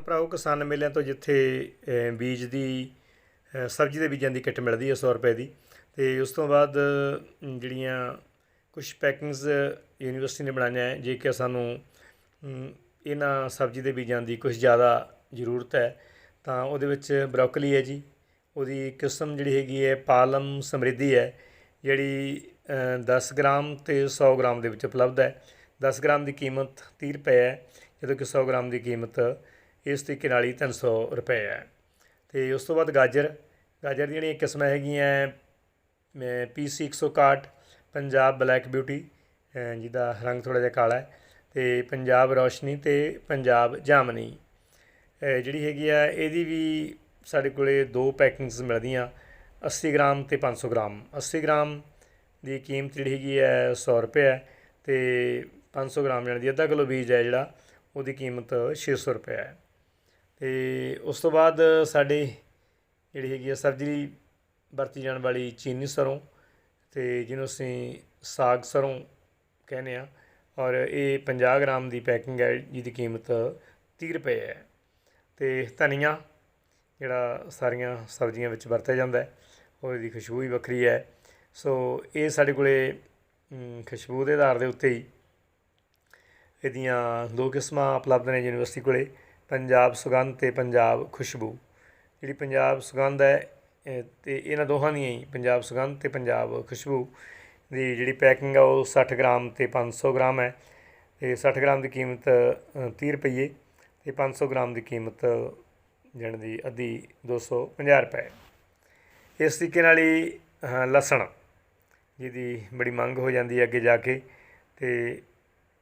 ਭਰਾਓ ਕਿਸਾਨ ਮੇਲਿਆਂ ਤੋਂ ਜਿੱਥੇ ਬੀਜ ਦੀ ਸਬਜ਼ੀ ਦੇ ਬੀਜਾਂ ਦੀ ਕਿੱਟ ਮਿਲਦੀ ਹੈ 100 ਰੁਪਏ ਦੀ। ਤੇ ਉਸ ਤੋਂ ਬਾਅਦ ਜਿਹੜੀਆਂ ਕੁਝ ਪੈਕਿੰਗਸ ਯੂਨੀਵਰਸਿਟੀ ਨੇ ਬਣਾਈਆਂ ਹੈ ਜੇ ਕਿ ਸਾਨੂੰ ਇਹਨਾਂ ਸਬਜ਼ੀ ਦੇ ਬੀਜਾਂ ਦੀ ਕੁਝ ਜ਼ਿਆਦਾ ਜ਼ਰੂਰਤ ਹੈ ਤਾਂ ਉਹਦੇ ਵਿੱਚ ਬਰੋਕਲੀ ਹੈ ਜੀ। ਉਹਦੀ ਕਿਸਮ ਜਿਹੜੀ ਹੈਗੀ ਹੈ ਪਾਲਮ ਸਮਰਿੱਧੀ ਹੈ ਜਿਹੜੀ ਅ, 10 ਗ੍ਰਾਮ ਤੇ 100 ਗ੍ਰਾਮ ਦੇ ਵਿੱਚ ਉਪਲਬਧ ਹੈ। 10 ਗ੍ਰਾਮ ਦੀ ਕੀਮਤ 30 ਰੁਪਏ ਹੈ ਜਦੋਂ ਕਿ 100 ਗ੍ਰਾਮ ਦੀ ਕੀਮਤ ਇਸ ਤਰੀਕੇ ਨਾਲ ਹੀ 300 ਰੁਪਏ ਹੈ। ਤੇ ਉਸ ਤੋਂ ਬਾਅਦ ਗਾਜਰ ਗਾਜਰ ਦੀਆਂ ਜਿਹੜੀਆਂ ਕਿਸਮਾਂ ਹੈਗੀਆਂ ਪੀਸੀ 161 ਪੰਜਾਬ ਬਲੈਕ ਬਿਊਟੀ ਜਿਹਦਾ ਰੰਗ ਥੋੜਾ ਜਿਹਾ ਕਾਲਾ ਹੈ, ਤੇ ਪੰਜਾਬ ਰੋਸ਼ਨੀ ਤੇ ਪੰਜਾਬ ਜਾਮਨੀ। ਜਿਹੜੀ ਹੈਗੀ ਆ, ਇਹਦੀ ਵੀ ਸਾਡੇ ਕੋਲੇ ਦੋ ਪੈਕਿੰਗਸ ਮਿਲਦੀਆਂ 80 ਗ੍ਰਾਮ ਤੇ 500 ਗ੍ਰਾਮ। 80 ਗ੍ਰਾਮ ਦੀ ਕੀਮਤ ਜਿਹੜੀ ਹੈਗੀ ਹੈ 100 ਰੁਪਏ ਹੈ ਤੇ 500 ਗ੍ਰਾਮ ਜਾਣੀ ਦੀ ਅੱਧਾ ਕਿਲੋ ਬੀਜ ਹੈ ਜਿਹੜਾ, ਉਹਦੀ ਕੀਮਤ 600 ਰੁਪਏ ਹੈ। ਅਤੇ ਉਸ ਤੋਂ ਬਾਅਦ ਸਾਡੇ ਜਿਹੜੀ ਹੈਗੀ ਆ ਸਬਜ਼ੀ ਵਰਤੀ ਜਾਣ ਵਾਲੀ ਚੀਨੀ ਸਰੋਂ ਅਤੇ ਜਿਹਨੂੰ ਅਸੀਂ ਸਾਗ ਸਰੋਂ ਕਹਿੰਦੇ ਆ, ਔਰ ਇਹ 50 ਗ੍ਰਾਮ ਦੀ ਪੈਕਿੰਗ ਹੈ ਜਿਹਦੀ ਕੀਮਤ 30 ਰੁਪਏ ਹੈ। ਤੇ ਧਨੀਆ ਜਿਹੜਾ ਸਾਰੀਆਂ ਸਬਜ਼ੀਆਂ ਵਿੱਚ ਵਰਤਿਆ ਜਾਂਦਾ ਹੈ ਉਹਦੀ ਖੁਸ਼ਬੂ ਹੀ ਵੱਖਰੀ ਹੈ। ਸੋ ਇਹ ਸਾਡੇ ਕੋਲੇ ਖੁਸ਼ਬੂ ਦੇ ਆਧਾਰ ਦੇ ਉੱਤੇ ਹੀ ਇਹਦੀਆਂ ਦੋ ਕਿਸਮਾਂ ਉਪਲਬਧ ਨੇ ਯੂਨੀਵਰਸਿਟੀ ਕੋਲੇ। ਪੰਜਾਬ ਸੁਗੰਧ ਤੇ ਪੰਜਾਬ ਖੁਸ਼ਬੂ। ਜਿਹੜੀ ਪੰਜਾਬ ਸੁਗੰਧ ਹੈ ਇਹ ਤੇ ਇਹਨਾਂ ਦੋਹਾਂ ਦੀਆਂ ਹੀ ਪੰਜਾਬ ਸੁਗੰਧ ਤੇ ਪੰਜਾਬ ਖੁਸ਼ਬੂ ਦੀ ਜਿਹੜੀ ਪੈਕਿੰਗ ਆ ਉਹ 60 ਗ੍ਰਾਮ ਤੇ 500 ਗ੍ਰਾਮ ਹੈ। ਤੇ 60 ਗ੍ਰਾਮ ਦੀ ਕੀਮਤ ਅ, 30 ਰੁਪਏ ਤੇ 500 ਗ੍ਰਾਮ ਦੀ ਕੀਮਤ ਜਣ ਦੀ ਅੱਧੀ 250 ਰੁਪਏ। ਇਸ ਤਰੀਕੇ ਨਾਲ ਹੀ ਲਸਣ ਜਿਹਦੀ ਬੜੀ ਮੰਗ ਹੋ ਜਾਂਦੀ ਹੈ ਅੱਗੇ ਜਾ ਕੇ ਤੇ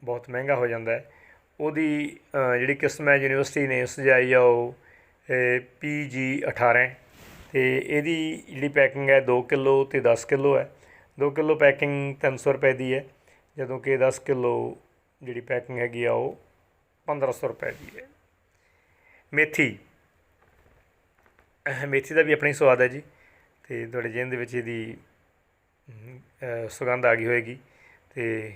ਬਹੁਤ ਮਹਿੰਗਾ ਹੋ ਜਾਂਦਾ ਹੈ। ਉਹਦੀ ਜਿਹੜੀ ਕਿਸਮ ਹੈ ਯੂਨੀਵਰਸਿਟੀ ਨੇ ਸੁਝਾਈ ਆ ਉਹ ਪੀ ਜੀ 18 ਤੇ ਇਹਦੀ ਜਿਹੜੀ ਪੈਕਿੰਗ ਹੈ 2 ਕਿਲੋ ਤੇ 10 ਕਿਲੋ ਹੈ। 2 ਕਿਲੋ ਪੈਕਿੰਗ 300 ਰੁਪਏ ਦੀ ਹੈ, ਜਦੋਂ ਕਿ 10 ਕਿਲੋ ਜਿਹੜੀ ਪੈਕਿੰਗ ਹੈਗੀ ਆ ਉਹ 1500 ਰੁਪਏ ਦੀ ਹੈ। ਮੇਥੀ। ਮੇਥੀ ਦਾ ਵੀ ਆਪਣਾ ਹੀ ਸਵਾਦ ਹੈ ਜੀ, ਤੇ ਤੁਹਾਡੇ ਜੇਨ ਦੇ ਵਿੱਚ ਇਹਦੀ ਸੁਗੰਧ ਆ ਗਈ ਹੋਏਗੀ, ਤੇ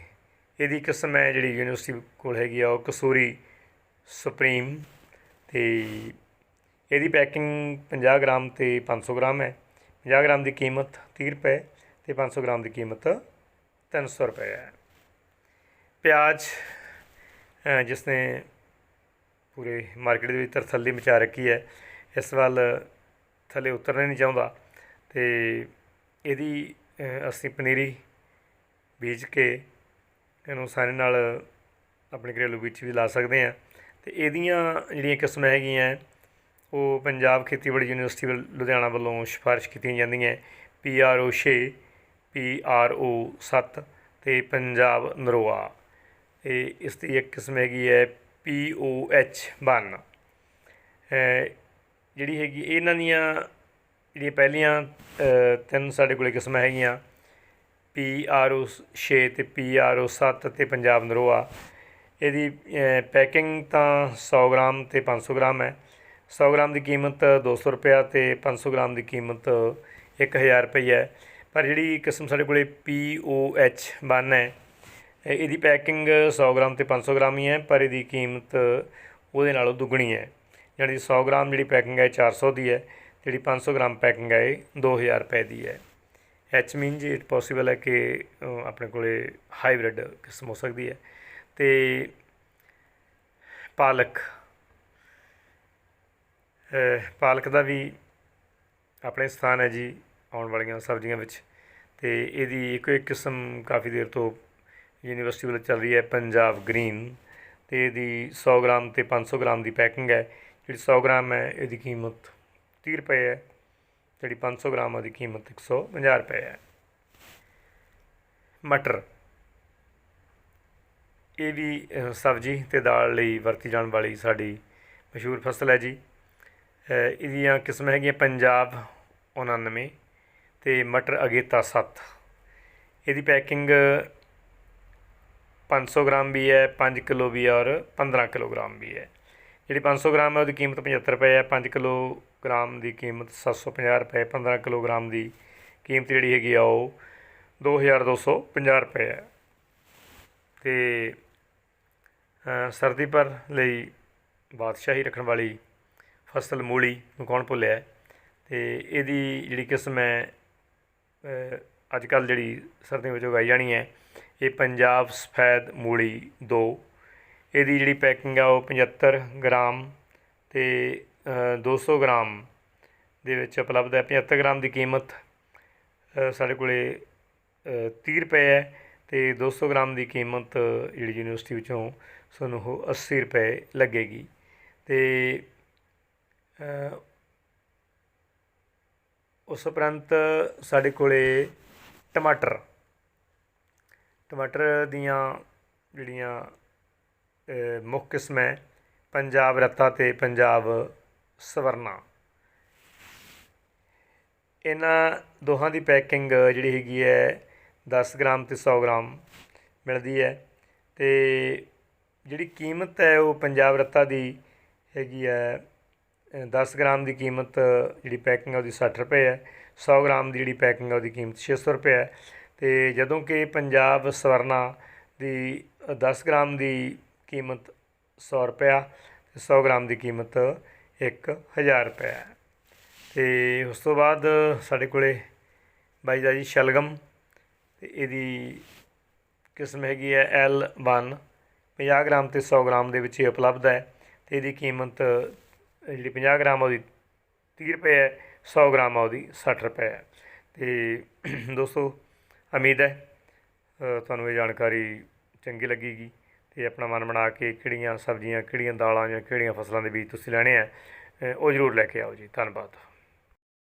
ਇਹਦੀ ਕਿਸਮ ਹੈ ਜਿਹੜੀ ਯੂਨੀਵਰਸਿਟੀ ਕੋਲ ਹੈਗੀ ਆ, ਉਹ ਕਸੂਰੀ ਸੁਪਰੀਮ ਤੇ ਇਹਦੀ ਪੈਕਿੰਗ 50 ਗ੍ਰਾਮ ਤੇ 500 ਗ੍ਰਾਮ ਹੈ। 50 ਗ੍ਰਾਮ ਦੀ ਕੀਮਤ 30 ਰੁਪਏ ਤੇ 500 ਗ੍ਰਾਮ ਦੀ ਕੀਮਤ 300 ਰੁਪਏ ਹੈ। ਪਿਆਜ਼ ਜਿਸ ਨੇ ਪੂਰੇ ਮਾਰਕੀਟ ਦੇ ਵਿੱਚ ਤਰਥੱਲੀ ਮਚਾ ਰੱਖੀ ਹੈ, ਇਸ ਵੱਲ ਥੱਲੇ ਉਤਰਨਾ ਨਹੀਂ ਚਾਹੁੰਦਾ ਤੇ ਇਹਦੀ ਅਸੀਂ ਪਨੀਰੀ ਬੀਜ ਕੇ ਇਹਨੂੰ ਆਸਾਨੀ ਨਾਲ ਆਪਣੇ ਘਰੇਲੂ ਵਿੱਚ ਵੀ ਲਾ ਸਕਦੇ ਹਾਂ। ਤੇ ਇਹਦੀਆਂ ਜਿਹੜੀਆਂ ਕਿਸਮਾਂ ਹੈਗੀਆਂ, ਉਹ ਪੰਜਾਬ ਖੇਤੀਬਾੜੀ ਯੂਨੀਵਰਸਿਟੀ ਵੱਲ, ਲੁਧਿਆਣਾ ਵੱਲੋਂ ਸਿਫਾਰਿਸ਼ ਕੀਤੀਆਂ ਜਾਂਦੀਆਂ। P R O 6 P R O 7 ਤੇ ਪੰਜਾਬ ਨਰੋਆ। ਇਹ ਇਸ ਦੀ ਇੱਕ ਕਿਸਮ ਹੈਗੀ ਹੈ ਪੀ ਓ ਐਚ 1 ਜਿਹੜੀ ਹੈਗੀ, ਇਹਨਾਂ ਦੀਆਂ ਜਿਹੜੀਆਂ ਪਹਿਲੀਆਂ ਤਿੰਨ ਸਾਡੇ ਕੋਲੇ ਕਿਸਮਾਂ ਹੈਗੀਆਂ ਪੀ ਆਰ ਓ 6 ਤੇ ਪੀ ਆਰ ਓ 7 ਤੇ ਪੰਜਾਬ ਨਰੋਆ। ਇਹਦੀ ਪੈਕਿੰਗ ਤਾਂ 100 ਗ੍ਰਾਮ ਤੇ 500 ਗ੍ਰਾਮ ਹੈ। 100 ਗ੍ਰਾਮ ਦੀ ਕੀਮਤ 200 ਰੁਪਇਆ ਤੇ 500 ਗ੍ਰਾਮ ਦੀ ਕੀਮਤ 1000 ਰੁਪਈਆ ਹੈ। ਪਰ ਜਿਹੜੀ ਕਿਸਮ ਸਾਡੇ ਕੋਲੇ ਪੀ ਓ ਐਚ 1 ਹੈ ਇਹਦੀ ਪੈਕਿੰਗ 100 ਗ੍ਰਾਮ ਤੇ 500 ਗ੍ਰਾਮ ਹੀ ਹੈ, ਪਰ ਇਹਦੀ ਕੀਮਤ ਉਹਦੇ ਨਾਲੋਂ ਦੁੱਗਣੀ ਹੈ। ਯਾਨੀ 100 ਗ੍ਰਾਮ ਜਿਹੜੀ ਪੈਕਿੰਗ ਹੈ ਇਹ 400 ਦੀ ਹੈ, ਜਿਹੜੀ 500 ਗ੍ਰਾਮ ਪੈਕਿੰਗ ਹੈ ਇਹ 2000 ਰੁਪਏ ਦੀ ਹੈ। ਐਚ ਮੀਨ ਜੀ ਇਟ ਪੋਸੀਬਲ ਹੈ ਕਿ ਆਪਣੇ ਕੋਲੇ ਹਾਈਬ੍ਰਿਡ ਕਿਸਮ ਹੋ ਸਕਦੀ ਹੈ। ਤੇ ਪਾਲਕ ਪਾਲਕ ਦਾ ਵੀ ਆਪਣੇ ਸਥਾਨ ਹੈ ਜੀ ਆਉਣ ਵਾਲੀਆਂ ਸਬਜ਼ੀਆਂ ਵਿੱਚ। ਤੇ ਇਹਦੀ ਇੱਕੋ ਇੱਕ ਕਿਸਮ ਕਾਫੀ ਦੇਰ ਤੋਂ ਯੂਨੀਵਰਸਿਟੀ ਵੱਲੋਂ ਚੱਲ ਰਹੀ ਹੈ, ਪੰਜਾਬ ਗ੍ਰੀਨ ਤੇ ਇਹਦੀ 100 ਗ੍ਰਾਮ ਤੇ 500 ਗ੍ਰਾਮ ਦੀ ਪੈਕਿੰਗ ਹੈ। ਜਿਹੜੀ 100 ਗ੍ਰਾਮ ਹੈ, ਇਹਦੀ ਕੀਮਤ 30 ਰੁਪਏ ਹੈ। ਜਿਹੜੀ 500 ਗ੍ਰਾਮ ਆ ਦੀ ਕੀਮਤ 150 ਰੁਪਏ ਹੈ। ਮਟਰ। ਇਹ ਵੀ ਸਬਜ਼ੀ ਤੇ ਦਾਲ ਲਈ ਵਰਤੀ ਜਾਣ ਵਾਲੀ ਸਾਡੀ ਮਸ਼ਹੂਰ ਫਸਲ ਹੈ ਜੀ। ਇਹਦੀਆਂ ਕਿਸਮਾਂ ਹੈਗੀਆਂ ਪੰਜਾਬ 99 ਤੇ ਮਟਰ ਅਗੇਤਾ 7 ਇਹਦੀ ਪੈਕਿੰਗ 500 ਗ੍ਰਾਮ ਵੀ ਹੈ 5 ਕਿਲੋ ਵੀ ਔਰ 15 ਕਿਲੋਗ੍ਰਾਮ ਵੀ ਹੈ। ਜਿਹੜੀ 500 ਗ੍ਰਾਮ ਹੈ, ਉਹਦੀ ਕੀਮਤ 75 ਰੁਪਏ ਹੈ। 5 ਕਿਲੋਗ੍ਰਾਮ ਦੀ ਕੀਮਤ 750 ਰੁਪਏ 15 ਕਿਲੋਗ੍ਰਾਮ ਦੀ ਕੀਮਤ ਜਿਹੜੀ ਹੈਗੀ ਆ ਉਹ 2250 ਰੁਪਏ ਹੈ। ਤੇ ਸਰਦੀ ਪਰ ਲਈ ਬਾਦਸ਼ਾਹੀ ਰੱਖਣ ਵਾਲੀ ਫਸਲ ਮੂਲੀ ਨੂੰ ਕੌਣ ਭੁੱਲਿਆ ਹੈ? ਤੇ ਇਹਦੀ ਜਿਹੜੀ ਕਿਸਮ ਹੈ ਅੱਜ ਕੱਲ੍ਹ ਜਿਹੜੀ ਸਰਦੀਆਂ ਵਿੱਚ ਉਗਾਈ ਜਾਣੀ ਹੈ, ਇਹ ਪੰਜਾਬ ਸਫੈਦ ਮੂਲੀ 2 ਇਹਦੀ ਜਿਹੜੀ ਪੈਕਿੰਗ ਆ ਉਹ 75 ਗ੍ਰਾਮ ਤੇ ਅ, 200 ਗ੍ਰਾਮ ਦੇ ਵਿੱਚ ਉਪਲਬਧ ਹੈ। 75 ਗ੍ਰਾਮ ਦੀ ਕੀਮਤ ਸਾਡੇ ਕੋਲੇ ਅ, 30 ਰੁਪਏ ਹੈ ਤੇ 200 ਗ੍ਰਾਮ ਦੀ ਕੀਮਤ ਜਿਹੜੀ ਯੂਨੀਵਰਸਿਟੀ ਵਿੱਚੋਂ ਸਾਨੂੰ ਉਹ 80 ਰੁਪਏ ਲੱਗੇਗੀ। ਤੇ ਉਸ ਉਪਰੰਤ ਸਾਡੇ ਕੋਲੇ ਟਮਾਟਰ ਟਮਾਟਰ ਦੀਆਂ ਜਿਹੜੀਆਂ ਮੁੱਖ ਕਿਸਮ ਹੈ ਪੰਜਾਬ ਰਤਾ ਤੇ ਪੰਜਾਬ ਸਵਰਨਾ। ਇਹਨਾਂ ਦੋਹਾਂ ਦੀ ਪੈਕਿੰਗ ਜਿਹੜੀ ਹੈਗੀ ਹੈ 10 ਗ੍ਰਾਮ ਤੇ 100 ਗ੍ਰਾਮ ਮਿਲਦੀ ਹੈ ਤੇ ਜਿਹੜੀ ਕੀਮਤ ਹੈ ਉਹ ਪੰਜਾਬ ਰਤਾ ਦੀ ਹੈਗੀ ਹੈ ਅ, 10 ਗ੍ਰਾਮ ਦੀ ਕੀਮਤ ਜਿਹੜੀ ਪੈਕਿੰਗ ਹੈ ਉਹਦੀ 60 ਰੁਪਏ ਹੈ 100 ਗ੍ਰਾਮ ਦੀ ਜਿਹੜੀ ਪੈਕਿੰਗ ਹੈ ਉਹਦੀ ਕੀਮਤ 600 ਰੁਪਏ ਹੈ ਤੇ ਜਦੋਂ ਕਿ ਪੰਜਾਬ ਸਵਰਨਾ ਦੀ ਅ, 10 ਗ੍ਰਾਮ ਦੀ ਕੀਮਤ 100 ਰੁਪਇਆ ਤੇ 100 ਗ੍ਰਾਮ ਦੀ ਕੀਮਤ 1000 ਰੁਪਇਆ ਹੈ। ਤੇ ਉਸ ਤੋਂ ਬਾਅਦ ਸਾਡੇ ਕੋਲੇ ਬਾਈ ਦਾ ਜੀ ਸ਼ਲਗਮ ਤੇ ਇਹਦੀ ਕਿਸਮ ਹੈਗੀ ਹੈ L1 50 ਗ੍ਰਾਮ ਤੇ 100 ਗ੍ਰਾਮ ਦੇ ਵਿੱਚ ਇਹ ਉਪਲਬਧ ਹੈ ਤੇ ਇਹਦੀ ਕੀਮਤ ਜਿਹੜੀ 50 ਗ੍ਰਾਮ ਉਹਦੀ 30 ਰੁਪਏ ਹੈ 100 ਗ੍ਰਾਮ ਉਹਦੀ 60 ਰੁਪਏ ਹੈ। ਤੇ ਦੋਸਤੋ, ਉਮੀਦ ਹੈ ਤੁਹਾਨੂੰ ਇਹ ਜਾਣਕਾਰੀ ਚੰਗੀ ਲੱਗੇਗੀ। ਤੇ ਆਪਣਾ ਮਨ ਬਣਾ ਕੇ ਕਿਹੜੀਆਂ ਸਬਜ਼ੀਆਂ, ਕਿਹੜੀਆਂ ਦਾਲਾਂ ਜਾਂ ਕਿਹੜੀਆਂ ਫਸਲਾਂ ਦੇ ਬੀਜ ਤੁਸੀਂ ਲੈਣੇ ਆ ਉਹ ਜ਼ਰੂਰ ਲੈ ਕੇ ਆਓ ਜੀ। ਧੰਨਵਾਦ।